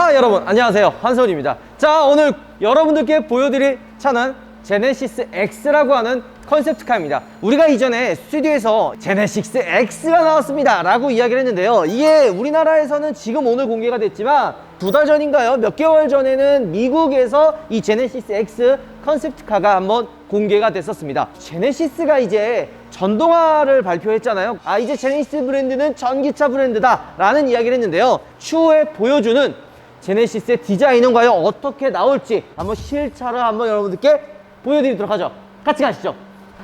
우하 여러분. 안녕하세요. 한서원입니다. 자 오늘 여러분들께 보여드릴 차는 제네시스 X라고 하는 컨셉트카입니다. 우리가 이전에 스튜디오에서 제네시스 X가 나왔습니다. 라고 이야기를 했는데요. 이게 우리나라에서는 지금 오늘 공개가 됐지만 두 달 전인가요? 몇 개월 전에는 미국에서 이 제네시스 X 컨셉트카가 한번 공개가 됐었습니다. 제네시스가 이제 전동화를 발표했잖아요. 아 이제 제네시스 브랜드는 전기차 브랜드다. 라는 이야기를 했는데요. 추후에 보여주는 제네시스의 디자인은 과연 어떻게 나올지 한번 실차를 한번 여러분들께 보여드리도록 하죠. 같이 가시죠.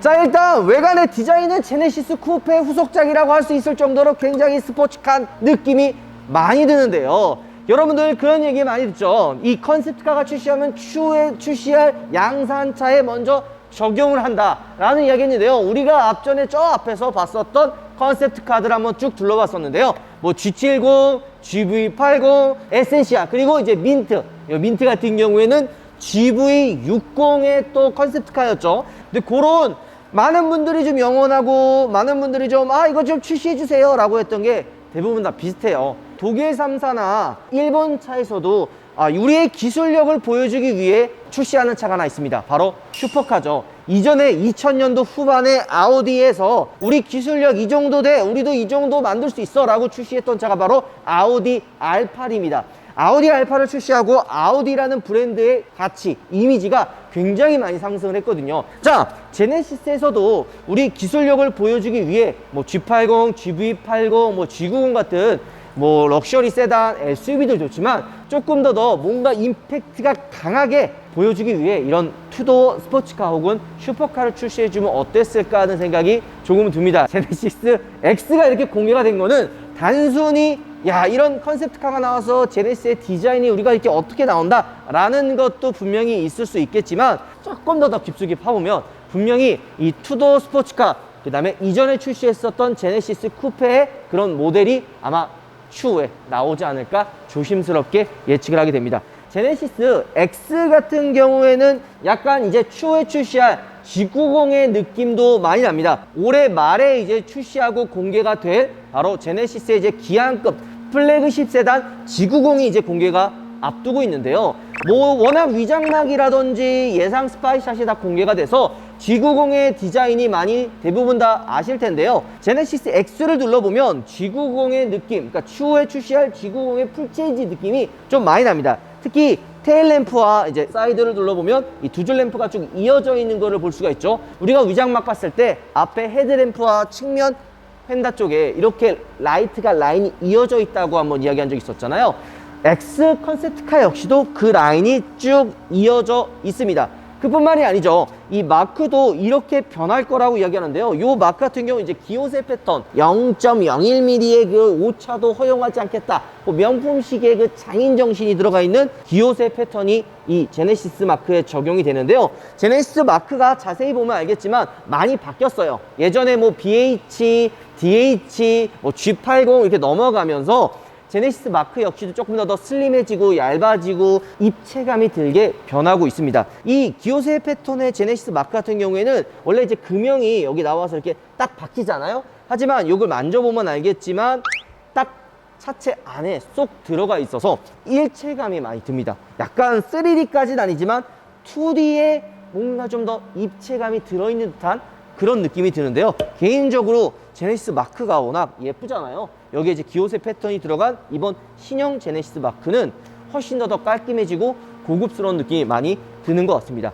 자 일단 외관의 디자인은 제네시스 쿠페 후속작이라고 할 수 있을 정도로 굉장히 스포츠한 느낌이 많이 드는데요. 여러분들 그런 얘기 많이 듣죠? 이 컨셉트카가 출시하면 추후에 출시할 양산차에 먼저 적용을 한다 라는 이야기 했는데요. 우리가 앞전에 저 앞에서 봤었던 컨셉트 카드를 한번 쭉 둘러봤었는데요. 뭐 G70, GV80, 에센시아 그리고 이제 민트 이 민트 같은 경우에는 GV60의 또 컨셉트카였죠 근데 그런 많은 분들이 좀 영원하고 많은 분들이 좀 아 이거 좀 출시해 주세요 라고 했던 게 대부분 다 비슷해요 독일 3사나 일본 차에서도 아, 우리의 기술력을 보여주기 위해 출시하는 차가 하나 있습니다. 바로 슈퍼카죠. 이전에 2000년도 후반에 아우디에서 우리 기술력 이 정도 돼, 우리도 이 정도 만들 수 있어 라고 출시했던 차가 바로 아우디 R8입니다. 아우디 R8을 출시하고 아우디라는 브랜드의 가치, 이미지가 굉장히 많이 상승을 했거든요. 자, 제네시스에서도 우리 기술력을 보여주기 위해 뭐 G80, GV80, 뭐 G90 같은 뭐 럭셔리 세단, SUV도 좋지만 조금 더 더 뭔가 임팩트가 강하게 보여주기 위해 이런 투도어 스포츠카 혹은 슈퍼카를 출시해주면 어땠을까 하는 생각이 조금 듭니다. 제네시스 X가 이렇게 공개가 된 거는 단순히 야 이런 컨셉트카가 나와서 제네시스의 디자인이 우리가 이렇게 어떻게 나온다 라는 것도 분명히 있을 수 있겠지만 조금 더 더 깊숙이 파보면 분명히 이 투도어 스포츠카 그 다음에 이전에 출시했었던 제네시스 쿠페의 그런 모델이 아마 추후에 나오지 않을까 조심스럽게 예측을 하게 됩니다. 제네시스 X 같은 경우에는 약간 이제 추후에 출시할 G90의 느낌도 많이 납니다. 올해 말에 이제 출시하고 공개가 될 바로 제네시스의 이제 기한급 플래그십 세단 G90이 이제 공개가 앞두고 있는데요. 뭐 워낙 위장막이라든지 예상 스파이샷이 다 공개가 돼서 G90의 디자인이 많이 대부분 다 아실 텐데요. 제네시스 X를 둘러보면 G90의 느낌, 그러니까 추후에 출시할 G90의 풀체인지 느낌이 좀 많이 납니다. 특히 테일 램프와 이제 사이드를 둘러보면 이 두 줄 램프가 쭉 이어져 있는 것을 볼 수가 있죠. 우리가 위장막 봤을 때 앞에 헤드 램프와 측면 펜다 쪽에 이렇게 라이트가 라인이 이어져 있다고 한번 이야기한 적 있었잖아요. X 컨셉트카 역시도 그 라인이 쭉 이어져 있습니다. 그뿐만이 아니죠. 이 마크도 이렇게 변할 거라고 이야기하는데요. 이 마크 같은 경우 이제 기호세 패턴 0.01mm의 그 오차도 허용하지 않겠다. 뭐 명품식의 그 장인 정신이 들어가 있는 기호세 패턴이 이 제네시스 마크에 적용이 되는데요. 제네시스 마크가 자세히 보면 알겠지만 많이 바뀌었어요. 예전에 뭐 BH, DH, 뭐 G80 이렇게 넘어가면서 제네시스 마크 역시도 조금 더 더 슬림해지고 얇아지고 입체감이 들게 변하고 있습니다. 이 기호세 패턴의 제네시스 마크 같은 경우에는 원래 이제 금형이 여기 나와서 이렇게 딱 바뀌잖아요. 하지만 이걸 만져보면 알겠지만 딱 차체 안에 쏙 들어가 있어서 일체감이 많이 듭니다. 약간 3D까지는 아니지만 2D에 뭔가 좀 더 입체감이 들어있는 듯한 그런 느낌이 드는데요. 개인적으로 제네시스 마크가 워낙 예쁘잖아요. 여기에 이제 기호세 패턴이 들어간 이번 신형 제네시스 마크는 훨씬 더 더 깔끔해지고 고급스러운 느낌이 많이 드는 것 같습니다.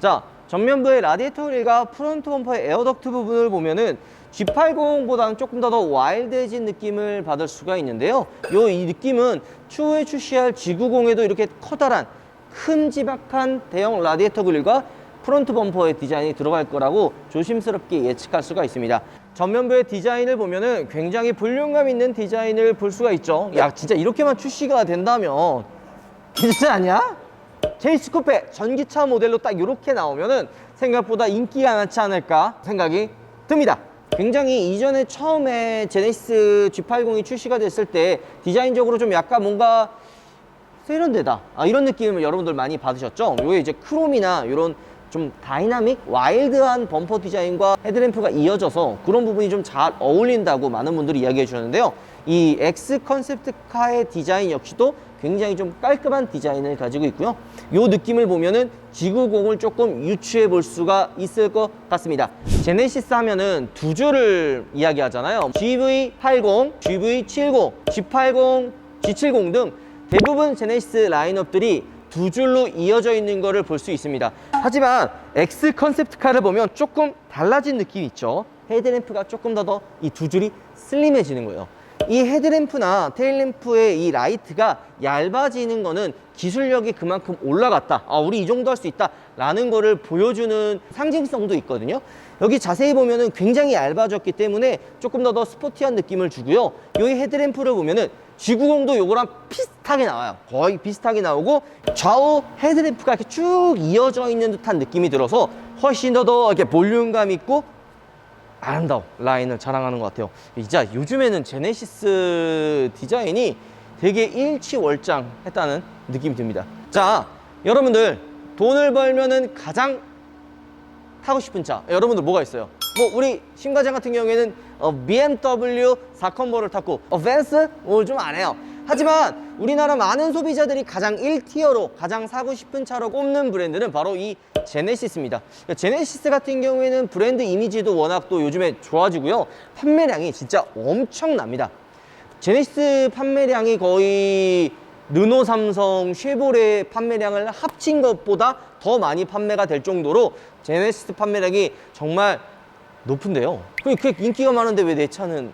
자, 전면부의 라디에이터 그릴과 프론트 범퍼의 에어덕트 부분을 보면은 G80보다는 조금 더 더 와일드해진 느낌을 받을 수가 있는데요. 요 이 느낌은 추후에 출시할 G90에도 이렇게 커다란 큼지막한 대형 라디에이터 그릴과 프론트 범퍼의 디자인이 들어갈 거라고 조심스럽게 예측할 수가 있습니다. 전면부의 디자인을 보면은 굉장히 볼륨감 있는 디자인을 볼 수가 있죠. 야, 진짜 이렇게만 출시가 된다면 괜찮지 않냐? 제이스 쿠페 전기차 모델로 딱 이렇게 나오면은 생각보다 인기가 많지 않을까 생각이 듭니다. 굉장히 이전에 처음에 제네시스 G80이 출시가 됐을 때 디자인적으로 좀 약간 뭔가 세련되다 아, 이런 느낌을 여러분들 많이 받으셨죠? 요게 이제 크롬이나 이런 좀 다이나믹 와일드한 범퍼 디자인과 헤드램프가 이어져서 그런 부분이 좀 잘 어울린다고 많은 분들이 이야기해 주셨는데요 이 X 컨셉트카의 디자인 역시도 굉장히 좀 깔끔한 디자인을 가지고 있고요. 이 느낌을 보면은 지구공을 조금 유추해 볼 수가 있을 것 같습니다. 제네시스 하면은 두 줄을 이야기하잖아요. GV80, GV70, G80, G70 등 대부분 제네시스 라인업들이 두 줄로 이어져 있는 것을 볼 수 있습니다. 하지만 X 컨셉트카를 보면 조금 달라진 느낌이 있죠. 헤드램프가 조금 더 더 이 두 줄이 슬림해지는 거예요. 이 헤드램프나 테일램프의 이 라이트가 얇아지는 거는 기술력이 그만큼 올라갔다. 아, 우리 이 정도 할 수 있다. 라는 거를 보여주는 상징성도 있거든요. 여기 자세히 보면은 굉장히 얇아졌기 때문에 조금 더 더 스포티한 느낌을 주고요. 여기 헤드램프를 보면은 G90도 요거랑 비슷하게 나와요. 거의 비슷하게 나오고 좌우 헤드램프가 이렇게 쭉 이어져 있는 듯한 느낌이 들어서 훨씬 더 더 이렇게 볼륨감 있고 아름다운 라인을 자랑하는 것 같아요. 진짜 요즘에는 제네시스 디자인이 되게 일치월장했다는 느낌이 듭니다. 자, 여러분들 돈을 벌면은 가장 타고 싶은 차 여러분들 뭐가 있어요? 뭐 우리 심과장 같은 경우에는 어, BMW 4컨버를 탔고 어, 벤스 뭐좀 안 해요. 하지만 우리나라 많은 소비자들이 가장 1티어로 가장 사고 싶은 차로 꼽는 브랜드는 바로 이 제네시스입니다. 그러니까 제네시스 같은 경우에는 브랜드 이미지도 워낙 또 요즘에 좋아지고요. 판매량이 진짜 엄청납니다. 제네시스 판매량이 거의 르노, 삼성, 쉐보레 판매량을 합친 것보다 더 많이 판매가 될 정도로 제네시스 판매량이 정말 높은데요. 그게 인기가 많은데 왜 내 차는?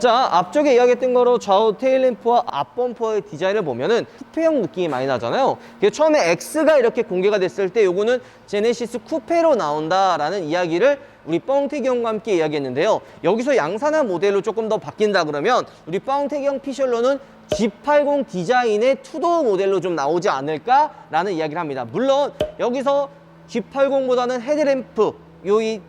자 앞쪽에 이야기했던 거로 좌우 테일램프와 앞범퍼의 디자인을 보면은 쿠페형 느낌이 많이 나잖아요. 그래서 처음에 X가 이렇게 공개가 됐을 때 요거는 제네시스 쿠페로 나온다라는 이야기를 우리 뻥태기 형과 함께 이야기했는데요. 여기서 양산화 모델로 조금 더 바뀐다 그러면 우리 뻥태기 형 피셜로는 G80 디자인의 투도 모델로 좀 나오지 않을까라는 이야기를 합니다 물론 여기서 G80보다는 헤드램프 요이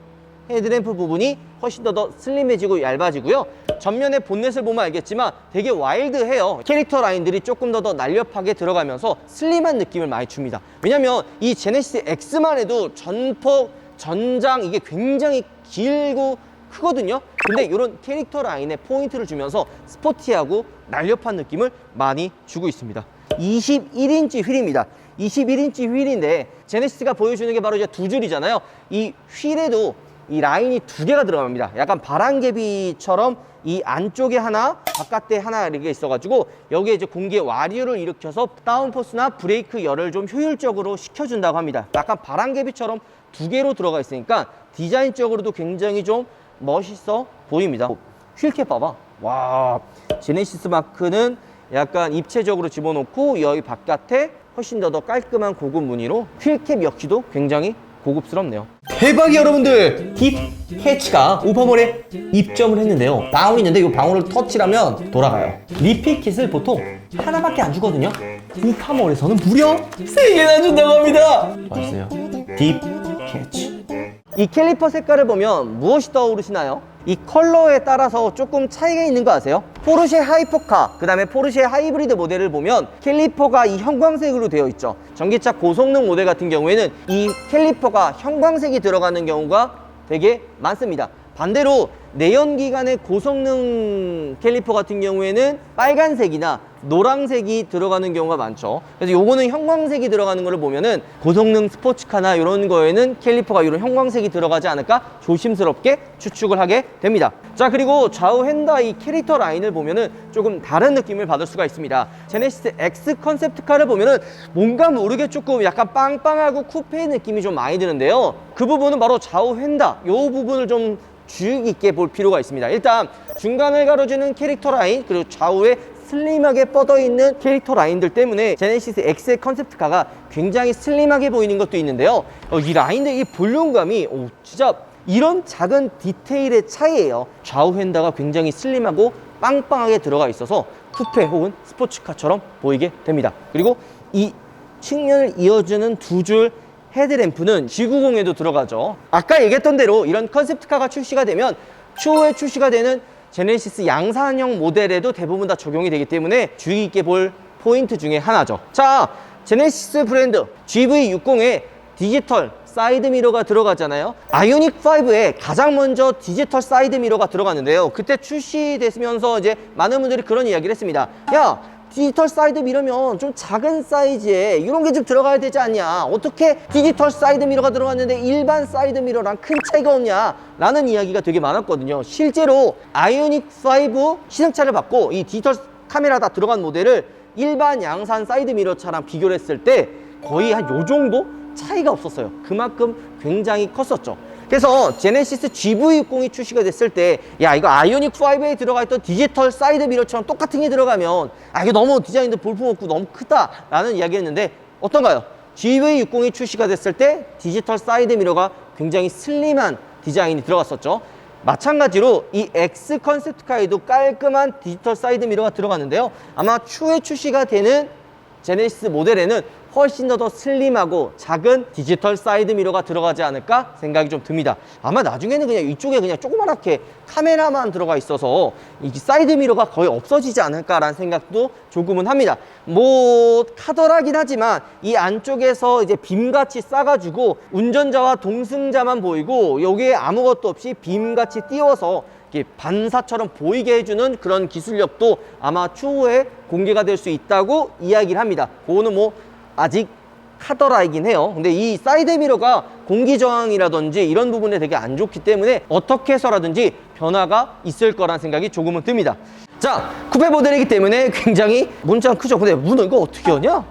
헤드램프 부분이 훨씬 더, 더 슬림해지고 얇아지고요. 전면에 본넷을 보면 알겠지만 되게 와일드해요. 캐릭터 라인들이 조금 더 더 날렵하게 들어가면서 슬림한 느낌을 많이 줍니다. 왜냐면 이 제네시스 X만 해도 전폭, 전장 이게 굉장히 길고 크거든요. 근데 이런 캐릭터 라인에 포인트를 주면서 스포티하고 날렵한 느낌을 많이 주고 있습니다. 21인치 휠입니다. 21인치 휠인데 제네시스가 보여주는 게 바로 이제 두 줄이잖아요. 이 휠에도 이 라인이 두 개가 들어갑니다. 약간 바람개비처럼 이 안쪽에 하나, 바깥에 하나 이렇게 있어가지고 여기에 이제 공기의 와류를 일으켜서 다운포스나 브레이크 열을 좀 효율적으로 시켜준다고 합니다. 약간 바람개비처럼 두 개로 들어가 있으니까 디자인적으로도 굉장히 좀 멋있어 보입니다. 휠캡 봐봐. 와, 제네시스 마크는 약간 입체적으로 집어넣고 여기 바깥에 훨씬 더 더 깔끔한 고급 무늬로 휠캡 역시도 굉장히 고급스럽네요. 대박이야 여러분들! 딥 캐치가 오퍼몰에 입점을 했는데요. 방울이 있는데 이 방울을 터치하면 돌아가요. 리필 킷을 보통 하나밖에 안 주거든요. 오퍼몰에서는 무려 3개나 준다고 합니다. 맛있어요. 딥 캐치. 이 캘리퍼 색깔을 보면 무엇이 떠오르시나요? 이 컬러에 따라서 조금 차이가 있는 거 아세요? 포르쉐 하이퍼카, 그 다음에 포르쉐 하이브리드 모델을 보면 캘리퍼가 이 형광색으로 되어 있죠. 전기차 고성능 모델 같은 경우에는 이 캘리퍼가 형광색이 들어가는 경우가 되게 많습니다. 반대로 내연기관의 고성능 캘리퍼 같은 경우에는 빨간색이나 노란색이 들어가는 경우가 많죠. 그래서 요거는 형광색이 들어가는 거를 보면은 고성능 스포츠카나 이런 거에는 캘리퍼가 이런 형광색이 들어가지 않을까 조심스럽게 추측을 하게 됩니다. 자, 그리고 좌우 핸다 이 캐릭터 라인을 보면은 조금 다른 느낌을 받을 수가 있습니다. 제네시스 X 컨셉트카를 보면은 뭔가 모르게 조금 약간 빵빵하고 쿠페 느낌이 좀 많이 드는데요. 그 부분은 바로 좌우 핸다 요 부분을 좀 주의 깊게 볼 필요가 있습니다. 일단 중간을 가로주는 캐릭터 라인 그리고 좌우에 슬림하게 뻗어 있는 캐릭터 라인들 때문에 제네시스 X의 컨셉트카가 굉장히 슬림하게 보이는 것도 있는데요. 어, 이 라인들 이 볼륨감이 오, 진짜 이런 작은 디테일의 차이예요. 좌우 핸다가 굉장히 슬림하고 빵빵하게 들어가 있어서 쿠페 혹은 스포츠카처럼 보이게 됩니다. 그리고 이 측면을 이어주는 두줄 헤드램프는 G90에도 들어가죠. 아까 얘기했던 대로 이런 컨셉트카가 출시가 되면 추후에 출시가 되는 제네시스 양산형 모델에도 대부분 다 적용이 되기 때문에 주의 깊게 볼 포인트 중에 하나죠. 자, 제네시스 브랜드 GV60의 디지털 사이드 미러가 들어가잖아요. 아이오닉 5에 가장 먼저 디지털 사이드 미러가 들어갔는데요. 그때 출시됐으면서 이제 많은 분들이 그런 이야기를 했습니다. 야, 디지털 사이드 미러면 좀 작은 사이즈에 이런 게 좀 들어가야 되지 않냐? 어떻게 디지털 사이드 미러가 들어갔는데 일반 사이드 미러랑 큰 차이가 없냐 라는 이야기가 되게 많았거든요. 실제로 아이오닉 5 시승차를 받고 이 디지털 카메라 다 들어간 모델을 일반 양산 사이드 미러 차랑 비교를 했을 때 거의 한 요 정도 차이가 없었어요. 그만큼 굉장히 컸었죠 그래서 제네시스 GV60이 출시가 됐을 때 야 이거 아이오닉 5에 들어가 있던 디지털 사이드 미러처럼 똑같은 게 들어가면 아 이게 너무 디자인도 볼품없고 너무 크다라는 이야기였는데 어떤가요? GV60이 출시가 됐을 때 디지털 사이드 미러가 굉장히 슬림한 디자인이 들어갔었죠. 마찬가지로 이 X 컨셉트카에도 깔끔한 디지털 사이드 미러가 들어갔는데요. 아마 추후에 출시가 되는 제네시스 모델에는 훨씬 더 더 슬림하고 작은 디지털 사이드 미러가 들어가지 않을까 생각이 좀 듭니다. 아마 나중에는 그냥 이쪽에 그냥 조그맣게 카메라만 들어가 있어서 이 사이드 미러가 거의 없어지지 않을까라는 생각도 조금은 합니다. 뭐 카더라긴 하지만 이 안쪽에서 이제 빔같이 싸가지고 운전자와 동승자만 보이고 여기에 아무것도 없이 빔같이 띄워서 이렇게 반사처럼 보이게 해주는 그런 기술력도 아마 추후에 공개가 될 수 있다고 이야기를 합니다. 그거는 뭐 아직 카더라이긴 해요. 근데 이 사이드 미러가 공기 저항이라든지 이런 부분에 되게 안 좋기 때문에 어떻게 해서라든지 변화가 있을 거란 생각이 조금은 듭니다. 자, 쿠페 모델이기 때문에 굉장히 문장 크죠. 근데 문은 이거 어떻게 여냐?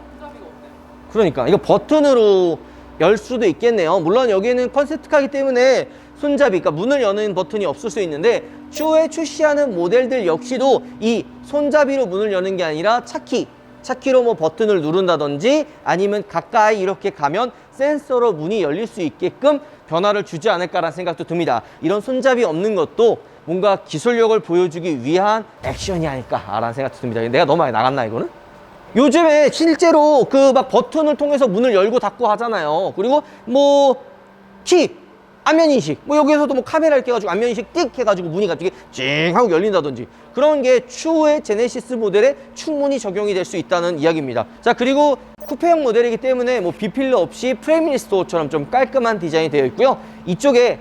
그러니까 이거 버튼으로 열 수도 있겠네요. 물론 여기는 컨셉트카기 때문에 손잡이, 그러니까 문을 여는 버튼이 없을 수 있는데 추후에 출시하는 모델들 역시도 이 손잡이로 문을 여는 게 아니라 차키, 차키로 뭐 버튼을 누른다든지 아니면 가까이 이렇게 가면 센서로 문이 열릴 수 있게끔 변화를 주지 않을까라는 생각도 듭니다. 이런 손잡이 없는 것도 뭔가 기술력을 보여주기 위한 액션이 아닐까라는 생각도 듭니다. 내가 너무 많이 나갔나 이거는? 요즘에 실제로 그 막 버튼을 통해서 문을 열고 닫고 하잖아요. 그리고 뭐 키, 안면 인식, 뭐 여기에서도 뭐 카메라 이렇게 해가지고 안면 인식 띡 해가지고 문이 갑자기 찡 하고 열린다든지 그런 게 추후에 제네시스 모델에 충분히 적용이 될 수 있다는 이야기입니다. 자 그리고 쿠페형 모델이기 때문에 뭐 비필러 없이 프레임리스토어처럼 좀 깔끔한 디자인이 되어 있고요. 이쪽에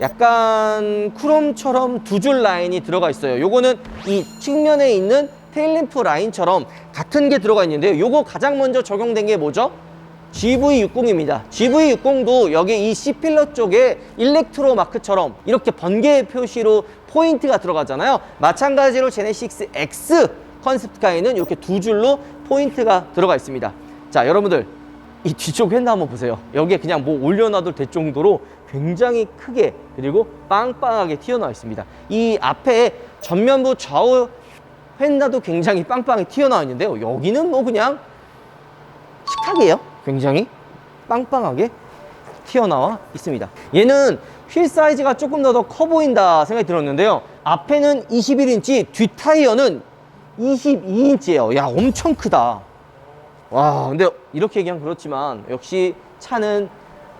약간 크롬처럼 두 줄 라인이 들어가 있어요. 요거는 이 측면에 있는 테일램프 라인처럼 같은 게 들어가 있는데요. 요거 가장 먼저 적용된 게 뭐죠? GV60입니다. GV60도 여기 이 C필러 쪽에 일렉트로 마크처럼 이렇게 번개 표시로 포인트가 들어가잖아요. 마찬가지로 제네시스 X 컨셉트카에는 이렇게 두 줄로 포인트가 들어가 있습니다. 자, 여러분들 이 뒤쪽 휀다 한번 보세요. 여기에 그냥 뭐 올려놔도 될 정도로 굉장히 크게 그리고 빵빵하게 튀어나와 있습니다. 이 앞에 전면부 좌우 휀다도 굉장히 빵빵하게 튀어나와 있는데요. 여기는 뭐 그냥 식탁이에요. 굉장히 빵빵하게 튀어나와 있습니다. 얘는 휠 사이즈가 조금 더 더 커 보인다 생각이 들었는데요. 앞에는 21인치, 뒷 타이어는 22인치예요. 야, 엄청 크다. 와, 근데 이렇게 얘기하면 그렇지만 역시 차는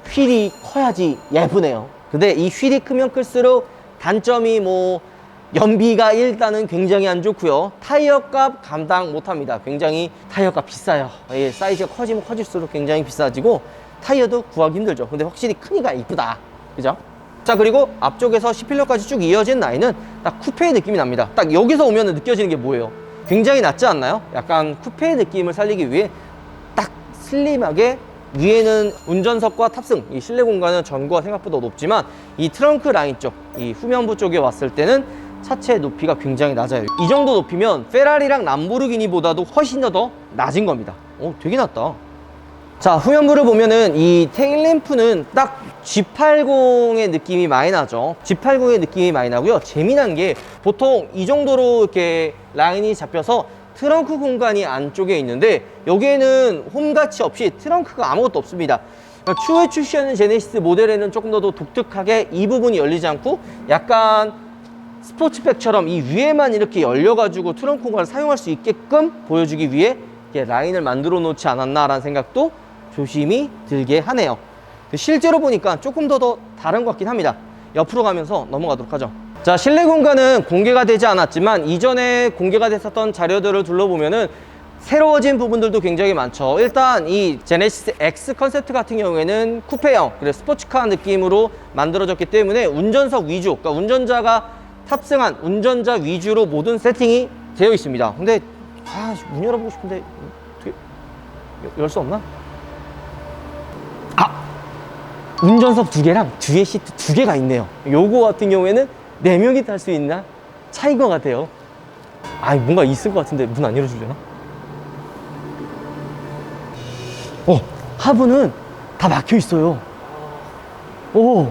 휠이 커야지 예쁘네요. 근데 이 휠이 크면 클수록 단점이 뭐 연비가 일단은 굉장히 안 좋고요. 타이어 값 감당 못 합니다. 굉장히 타이어 값 비싸요. 예, 사이즈가 커지면 커질수록 굉장히 비싸지고 타이어도 구하기 힘들죠. 근데 확실히 크니까 이쁘다. 그죠? 자, 그리고 앞쪽에서 10필러까지 쭉 이어진 라인은 딱 쿠페의 느낌이 납니다. 딱 여기서 오면 느껴지는 게 뭐예요? 굉장히 낫지 않나요? 약간 쿠페의 느낌을 살리기 위해 딱 슬림하게 위에는 운전석과 탑승, 이 실내 공간은 전구가 생각보다 높지만 이 트렁크 라인 쪽, 이 후면부 쪽에 왔을 때는 차체 높이가 굉장히 낮아요. 이 정도 높이면 페라리랑 람보르기니보다도 훨씬 더, 더 낮은 겁니다. 오, 되게 낮다. 자, 후면부를 보면은 이 테일램프는 딱 G80의 느낌이 많이 나죠. G80의 느낌이 많이 나고요. 재미난 게 보통 이 정도로 이렇게 라인이 잡혀서 트렁크 공간이 안쪽에 있는데 여기에는 홈같이 없이 트렁크가 아무것도 없습니다. 그러니까 추후에 출시하는 제네시스 모델에는 조금 더 독특하게 이 부분이 열리지 않고 약간 스포츠백처럼 이 위에만 이렇게 열려가지고 트렁크 공간을 사용할 수 있게끔 보여주기 위해 라인을 만들어 놓지 않았나라는 생각도 조심히 들게 하네요. 실제로 보니까 조금 더 더 다른 것 같긴 합니다. 옆으로 가면서 넘어가도록 하죠. 자, 실내 공간은 공개가 되지 않았지만 이전에 공개가 됐었던 자료들을 둘러보면은 새로워진 부분들도 굉장히 많죠. 일단 이 제네시스 X 컨셉트 같은 경우에는 쿠페형, 그리고 스포츠카 느낌으로 만들어졌기 때문에 운전석 위주, 그러니까 운전자가 탑승한 운전자 위주로 모든 세팅이 되어 있습니다. 근데 아, 문 열어보고 싶은데 어떻게 열 수 없나? 아, 운전석 두 개랑 뒤에 시트 두 개가 있네요. 요거 같은 경우에는 네 명이 탈 수 있나 차인 것 같아요. 아, 뭔가 있을 것 같은데 문 안 열어주려나? 어, 하부는 다 막혀 있어요. 오.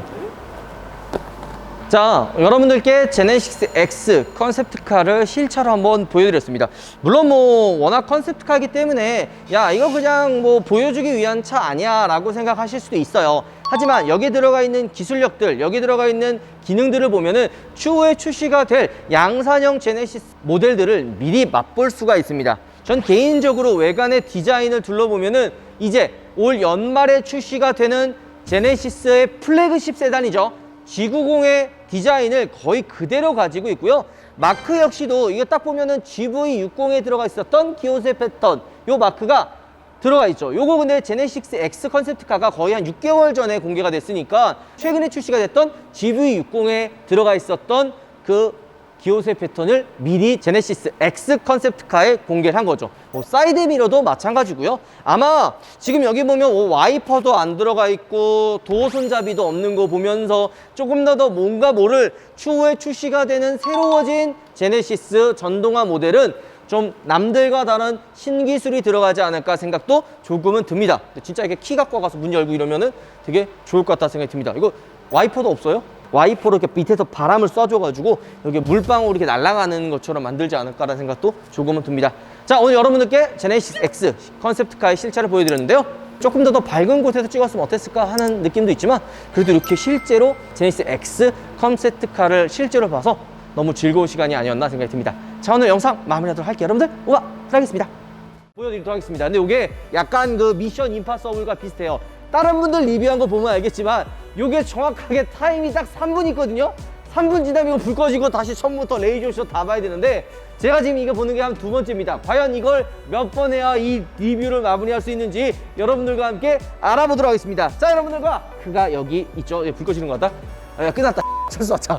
자, 여러분들께 제네시스 X 컨셉트카를 실차로 한번 보여드렸습니다. 물론 뭐 워낙 컨셉트카이기 때문에 야 이거 그냥 뭐 보여주기 위한 차 아니야 라고 생각하실 수도 있어요. 하지만 여기 들어가 있는 기술력들, 여기 들어가 있는 기능들을 보면은 추후에 출시가 될 양산형 제네시스 모델들을 미리 맛볼 수가 있습니다. 전 개인적으로 외관의 디자인을 둘러보면은 이제 올 연말에 출시가 되는 제네시스의 플래그십 세단이죠. G90의 디자인을 거의 그대로 가지고 있고요. 마크 역시도 이거 딱 보면은 GV60에 들어가 있었던 기호세 패턴 요 마크가 들어가 있죠. 요거 근데 제네시스 X 컨셉트카가 거의 한 6개월 전에 공개가 됐으니까 최근에 출시가 됐던 GV60에 들어가 있었던 그 기호세 패턴을 미리 제네시스 X 컨셉트카에 공개를 한 거죠. 뭐 사이드 미러도 마찬가지고요. 아마 지금 여기 보면 뭐 와이퍼도 안 들어가 있고 도어 손잡이도 없는 거 보면서 조금 더 더 뭔가 모를 추후에 출시가 되는 새로워진 제네시스 전동화 모델은 좀 남들과 다른 신기술이 들어가지 않을까 생각도 조금은 듭니다. 진짜 이렇게 키 갖고 가서 문 열고 이러면은 되게 좋을 것 같다 생각이 듭니다. 이거 와이퍼도 없어요? 와이퍼로 이렇게 밑에서 바람을 쏴줘가지고 여기 물방울 이렇게 날아가는 것처럼 만들지 않을까라는 생각도 조금은 듭니다. 자, 오늘 여러분들께 제네시스 X 컨셉트카의 실차를 보여드렸는데요. 조금 더 더 밝은 곳에서 찍었으면 어땠을까 하는 느낌도 있지만 그래도 이렇게 실제로 제네시스 X 컨셉트카를 실제로 봐서 너무 즐거운 시간이 아니었나 생각이 듭니다. 자, 오늘 영상 마무리하도록 할게요. 여러분들, 우와! 들어가겠습니다. 보여드리도록 하겠습니다. 근데 이게 약간 그 미션 임파서블과 비슷해요. 다른 분들 리뷰한 거 보면 알겠지만 이게 정확하게 타임이 딱 3분 있거든요. 3분 지나면 불 꺼지고 다시 처음부터 레이저쇼 다 봐야 되는데 제가 지금 이거 보는 게 한 두 번째입니다. 과연 이걸 몇 번 해야 이 리뷰를 마무리할 수 있는지 여러분들과 함께 알아보도록 하겠습니다. 자, 여러분들과 그가 여기 있죠. 예, 불 꺼지는 것 같다. 아, 야, 끝났다. 철수 자,